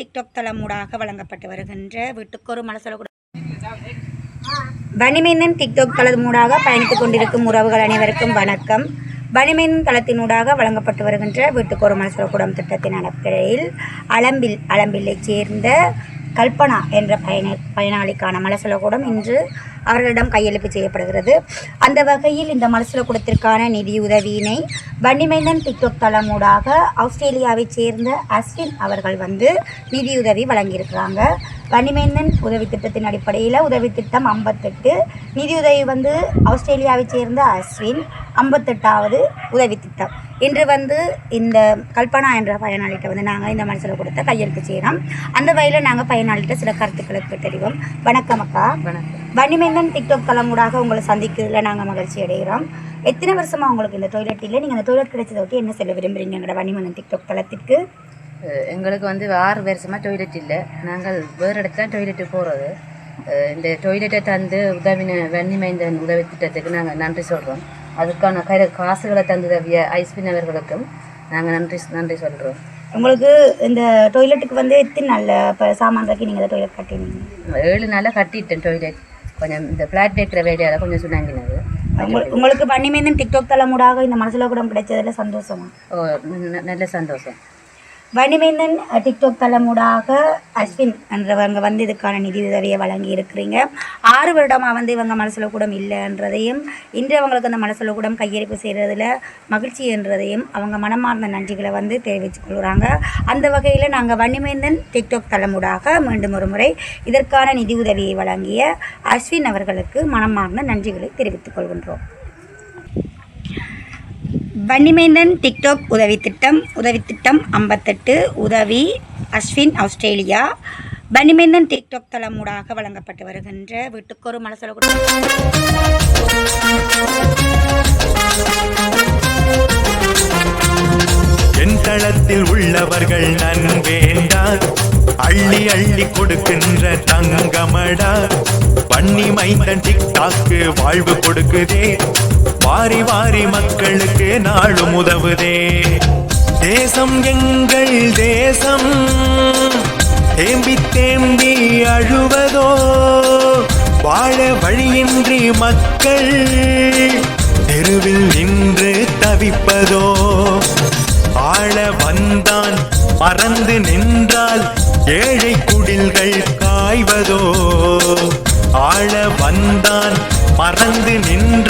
TikTok தளமூடாக வழங்கப்பட்டு வருகின்ற வீட்டுக்கொரு மலசல கூட வனிமேந்தன் டிக்டாக் தளமூடாக பயணித்துக் கொண்டிருக்கும் உறவுகள் அனைவருக்கும் வணக்கம். வனிமேந்தன் தளத்தினூடாக வழங்கப்பட்டு வருகின்ற வீட்டுக்கொரு மலசல திட்டத்தின் அடிப்படையில் அளம்பில் அலம்பில்லை சேர்ந்த கல்பனா என்ற பயண பயனாளிக்கான மலசல கூடம் இன்று அவர்களிடம் கையெழுப்பு செய்யப்படுகிறது. அந்த வகையில் இந்த மலசல கூடத்திற்கான நிதியுதவியினை வன்னிமைந்தன் டிக்டாக் தளமூடாக ஆஸ்திரேலியாவைச் சேர்ந்த அஸ்வின் அவர்கள் வந்து நிதியுதவி வழங்கியிருக்கிறாங்க. வன்னிமைந்தன் உதவி திட்டத்தின் அடிப்படையில் உதவி திட்டம் ஐம்பத்தெட்டு. நிதியுதவி வந்து ஆஸ்திரேலியாவைச் சேர்ந்த அஸ்வின் ஐம்பத்தெட்டாவது உதவி திட்டம் இன்று வந்து இந்த கல்பனா என்ற பயனாளிகிட்ட வந்து நாங்கள் இந்த மனசில் கொடுத்த கையெழுத்து செய்கிறோம் அந்த வகையில் நாங்கள் பயனாளிகிட்ட சில கருத்துக்களுக்கு தெரிவோம் வணக்கம் அக்கா. வணக்கம். வன்னிமேந்தன் டிக்டாக் தளமூடாக உங்களை சந்திக்கிறதுல நாங்கள் மகிழ்ச்சி அடைகிறோம். எத்தனை வருஷமாக உங்களுக்கு இந்த டொய்லெட் இல்லை? நீங்கள் அந்த டொய்லெட் கிடைச்சதை ஒட்டி என்ன சொல்ல எங்களோட வன்னிமேந்தன் டிக்டாக் தளத்திற்கு எங்களுக்கு வந்து ஆறு வருஷமாக டொய்லெட் இல்லை. நாங்கள் வேறு இடத்துல டொய்லெட்டு போகிறது இந்த டொய்லெட்டை தந்து உதவின வெண்ணிமைந்தன் உதவி திட்டத்துக்கு நாங்கள் நன்றி சொல்கிறோம் அதுக்கான கையில் காசுகளை தந்து உதவிய ஐஸ்பின் அவர்களுக்கும் நாங்கள் நன்றி நன்றி சொல்கிறோம் உங்களுக்கு இந்த டொய்லெட்டுக்கு வந்து எத்தனை நல்ல இப்போ சாமான் இறக்கி நீங்கள் இந்த டொய்லெட் கட்டினீங்க? ஏழு நாளாக கட்டிட்டேன் டொய்லெட் கொஞ்சம் இந்த ஃப்ளாட் வைக்கிற வேலையால் கொஞ்சம் சுனாங்கினது உங்கள் உங்களுக்கு வன்னிமேந்தன் டிக்டாக் தளமூடாக இந்த மனசில் கூட கிடைச்சதுல சந்தோஷமா? ஓ நல்ல சந்தோஷம். வன்னிமேந்தன் டிக்டாக் தளமூடாக அஸ்வின் என்றவங்க வந்து இதுக்கான நிதி உதவியை வழங்கி இருக்கிறீங்க ஆறு வருடமாக வந்து இவங்க மனசில் கூடம் இல்லைன்றதையும் இன்று அவங்களுக்கு அந்த மனசில் கூடம் கையெழுப்பு செய்கிறதுல மகிழ்ச்சி என்றதையும் அவங்க மனமார்ந்த நன்றிகளை வந்து தெரிவித்துக்கொள்கிறாங்க அந்த வகையில் நாங்கள் வன்னிமேந்தன் டிக்டாக் தளமூடாக மீண்டும் ஒரு முறை இதற்கான நிதி உதவியை வழங்கிய அஸ்வின் அவர்களுக்கு மனமார்ந்த நன்றிகளை தெரிவித்துக் கொள்கின்றோம். வன்னிமேந்தன் டிக்டாக் உதவி திட்டம் உதவி திட்டம் ஐம்பத்தெட்டு உதவி அஸ்வின் ஆஸ்திரேலியா. வன்னிமேந்தன் டிக்டாக் தளமூடாக வழங்கப்பட்டு வருகின்ற வீட்டுக்கொரு மலசல என் தளத்தில் உள்ளவர்கள் நன்வேண்டா அள்ளி அள்ளி கொடுக்கின்ற தங்கமடா. பன்னி மைந்தன் டிக்டாக்கு வாழ்வு கொடுக்குதே. வாரி வாரி மக்களுக்கு நாளும் உதவுதே. தேசம் எங்கள் தேசம். தேம்பி தேம்பி அழுவதோ வாழ வழியின்றி மக்கள். தெருவில் நின்று தவிப்பதோ ஆள வந்தான் மறந்து நின்றால் ஏழை குடில்கள் காய்வதோ ஆள வந்தான் மறந்து நின்ற